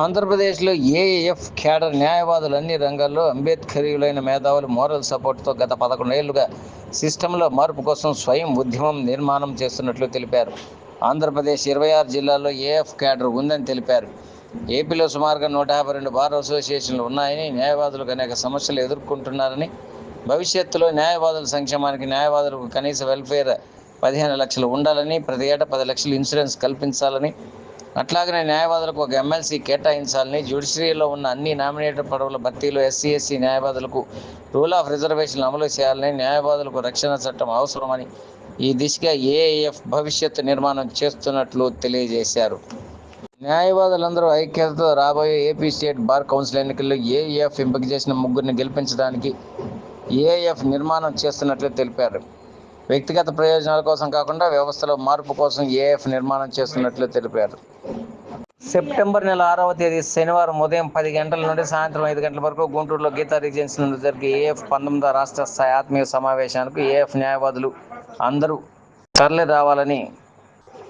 ఆంధ్రప్రదేశ్లో AF cadre న్యాయవాదులు అన్ని రంగాల్లో అంబేద్కరీయులైన మేధావులు మోరల్ సపోర్ట్తో గత పదకొండేళ్ళుగా సిస్టంలో మార్పు కోసం స్వయం ఉద్యమం నిర్మాణం చేస్తున్నట్లు తెలిపారు. ఆంధ్రప్రదేశ్ ఇరవై ఆరు జిల్లాల్లో ఏఎఫ్ క్యాడర్ ఉందని తెలిపారు. ఏపీలో సుమారుగా నూట యాభై రెండు బార్ అసోసియేషన్లు ఉన్నాయని న్యాయవాదులకు అనేక సమస్యలు ఎదుర్కొంటున్నారని భవిష్యత్తులో న్యాయవాదుల సంక్షేమానికి న్యాయవాదులకు కనీస వెల్ఫేర్ పదిహేను లక్షలు ఉండాలని ప్రతి ఏటా పది లక్షలు ఇన్సూరెన్స్ కల్పించాలని అట్లాగనే న్యాయవాదులకు ఒక ఎమ్మెల్సీ కేటాయించాలని జ్యుడిషియరీలో ఉన్న అన్ని నామినేటెడ్ పదవుల భర్తీలో ఎస్సీ ఎస్సీ న్యాయవాదులకు రూల్ ఆఫ్ రిజర్వేషన్ అమలు చేయాలని న్యాయవాదులకు రక్షణ చట్టం అవసరమని ఈ దిశగా ఏఏఎఫ్ భవిష్యత్తు నిర్మాణం చేస్తున్నట్లు తెలియజేశారు. న్యాయవాదులందరూ ఐక్యతతో రాబోయే ఏపీ స్టేట్ బార్ కౌన్సిల్ ఎన్నికల్లో ఏఎఫ్ ఎంపిక చేసిన ముగ్గురిని గెలిపించడానికి ఏఎఫ్ నిర్మాణం చేస్తున్నట్లు తెలిపారు. వ్యక్తిగత ప్రయోజనాల కోసం కాకుండా వ్యవస్థలో మార్పు కోసం ఏఎఫ్ నిర్మాణం చేస్తున్నట్లు తెలిపారు. సెప్టెంబర్ నెల ఆరవ తేదీ శనివారం ఉదయం పది గంటల నుండి సాయంత్రం ఐదు గంటల వరకు గుంటూరులో గీతా రిజెన్సీ నుండి జరిగే ఏఎఫ్ పంతొమ్మిదో రాష్ట్ర స్థాయి ఆత్మీయ సమావేశానికి ఏఎఫ్ న్యాయవాదులు అందరూ తరలి రావాలని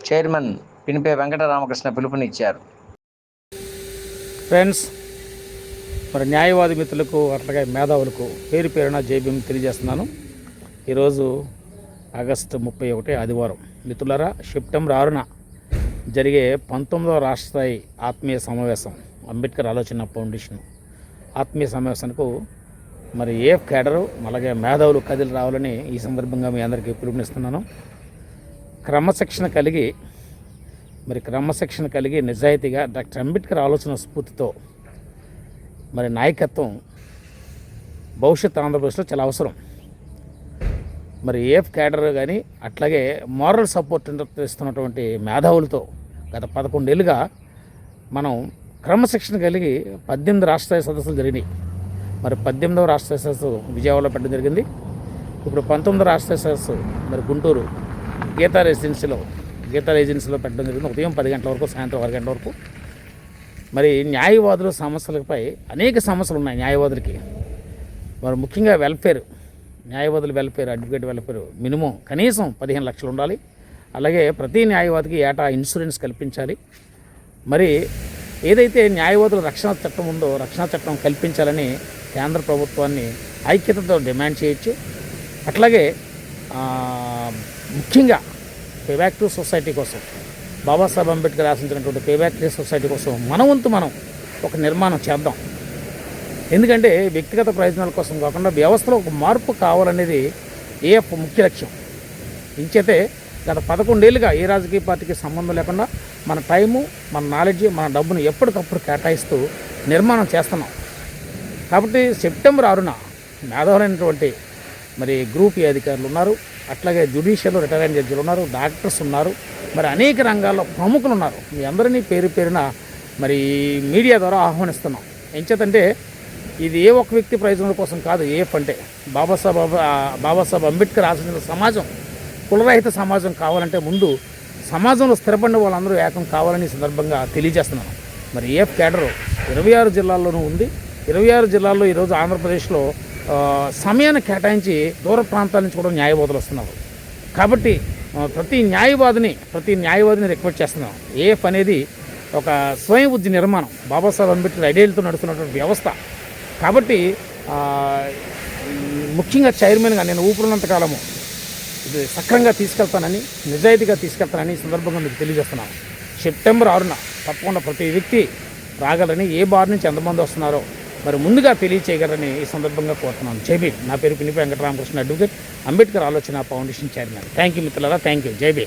చైర్మన్ పినిపే వెంకటరామకృష్ణ పిలుపునిచ్చారు. ఫ్రెండ్స్ మరి న్యాయవాది మిత్రులకు అట్లాగే మేధావులకు పేరు పేరున జైభీం తెలియజేస్తున్నాను. ఈరోజు ఆగస్టు ముప్పై ఒకటి ఆదివారం. మిత్రులరా సెప్టెంబర్ ఆరున జరిగే పంతొమ్మిదవ రాష్ట్ర స్థాయి ఆత్మీయ సమావేశం అంబేద్కర్ ఆలోచన ఫౌండేషన్ ఆత్మీయ సమావేశానికి మరి ఏ కేడరు అలాగే మేధావులు కదిలి రావాలని ఈ సందర్భంగా మీ అందరికీ పిలుపునిస్తున్నాను. క్రమశిక్షణ కలిగి మరి క్రమశిక్షణ కలిగి నిజాయితీగా డాక్టర్ అంబేద్కర్ ఆలోచన స్ఫూర్తితో మరి నాయకత్వం భవిష్యత్ ఆంధ్రప్రదేశ్లో చాలా అవసరం. మరి ఏఫ్ క్యాడర్ కానీ అట్లాగే మారల్ సపోర్ట్ ఇస్తున్నటువంటి మేధావులతో గత పదకొండేళ్ళుగా మనం క్రమశిక్షణ కలిగి పద్దెనిమిది రాష్ట్రస్థాయి సదస్సులు జరిగినాయి. మరి పద్దెనిమిదవ రాష్ట్ర సదస్సు విజయవాడలో పెట్టడం జరిగింది. ఇప్పుడు పంతొమ్మిదవ రాష్ట్ర సదస్సు మరి గుంటూరు గీతా రెసిడెన్సీలో గీతా ఏజెన్సీలో పెట్టడం జరిగింది. ఉదయం పది గంటల వరకు సాయంత్రం ఆరు గంటల వరకు. మరి న్యాయవాదుల సమస్యలపై అనేక సమస్యలు ఉన్నాయి న్యాయవాదులకి. మరి ముఖ్యంగా వెల్ఫేర్ న్యాయవాదులు వెల్ఫేర్ అడ్వకేట్ వెల్ఫేర్ మినిమం కనీసం పదిహేను లక్షలు ఉండాలి. అలాగే ప్రతి న్యాయవాదికి ఏటా ఇన్సూరెన్స్ కల్పించాలి. మరి ఏదైతే న్యాయవాదుల రక్షణ చట్టం ఉందో రక్షణ చట్టం కల్పించాలని కేంద్ర ప్రభుత్వాన్ని ఐక్యతతో డిమాండ్ చేయొచ్చు. అట్లాగే ముఖ్యంగా పేబ్యాక్ టు సొసైటీ కోసం బాబాసాహెబ్ అంబేద్కర్ ఆశించినటువంటి పేబ్యాక్ టు సొసైటీ కోసం మన వంతు మనం ఒక నిర్మాణం చేద్దాం. ఎందుకంటే వ్యక్తిగత ప్రయోజనాల కోసం కాకుండా వ్యవస్థలో ఒక మార్పు కావాలనేది ఏ ముఖ్య లక్ష్యం. ఇంచేతే గత పదకొండేళ్ళుగా ఏ రాజకీయ పార్టీకి సంబంధం లేకుండా మన టైము మన నాలెడ్జ్ మన డబ్బును ఎప్పటికప్పుడు కేటాయిస్తూ నిర్మాణం చేస్తున్నాం. కాబట్టి సెప్టెంబర్ ఆరున మేధావులైనటువంటి మరి గ్రూప్ ఏ అధికారులు ఉన్నారు అట్లాగే జ్యుడిషియల్ రిటైర్ జడ్జిలు ఉన్నారు డాక్టర్స్ ఉన్నారు మరి అనేక రంగాల్లో ప్రముఖులు ఉన్నారు. మీ అందరినీ పేరు పేరున మరి మీడియా ద్వారా ఆహ్వానిస్తున్నాం. ఎంచేతంటే ఇది ఏ ఒక్క వ్యక్తి ప్రయోజనం కోసం కాదు ఏ అంటే బాబాసాహెబ్ బాబాసాహెబ్ అంబేద్కర్ ఆశించిన సమాజం కులరహిత సమాజం కావాలంటే ముందు సమాజంలో స్థిరపడిన వాళ్ళందరూ ఏకం కావాలని సందర్భంగా తెలియజేస్తున్నాను మరి ఏఎఫ్ కేడర్ ఇరవై ఆరు జిల్లాల్లోనూ ఉంది. ఇరవై ఆరు జిల్లాల్లో ఈరోజు ఆంధ్రప్రదేశ్లో సమయాన్ని కేటాయించి దూర ప్రాంతాల నుంచి కూడా న్యాయవాదులు వస్తున్నారు. కాబట్టి ప్రతి న్యాయవాదిని ప్రతి న్యాయవాదిని రిక్వెస్ట్ చేస్తున్నాం. ఏఎఫ్ అనేది ఒక స్వయం ఉద్ది నిర్మాణం. బాబాసాహెబ్ అంబేద్కర్ ఐడియాలతో నడుస్తున్నటువంటి వ్యవస్థ. కాబట్టి ముఖ్యంగా చైర్మన్గా నేను ఊపిరినంత కాలము ఇది సక్రంగా తీసుకెళ్తానని నిజాయితీగా తీసుకెళ్తానని సందర్భంగా మీకు తెలియజేస్తున్నాను. సెప్టెంబర్ ఆరున తప్పకుండా ప్రతి వ్యక్తి రాగలని ఏ బార్ నుంచి ఎంతమంది వస్తున్నారో మరి ముందుగా తెలియచేయగలరని ఈ సందర్భంగా కోరుతున్నాను. జైబీ నా పేరు Pinipe Venkataramakrishna advocate. Ambedkar Alochana foundation chairman. Thank you మిత్రులారా. Thank you Jai Bhim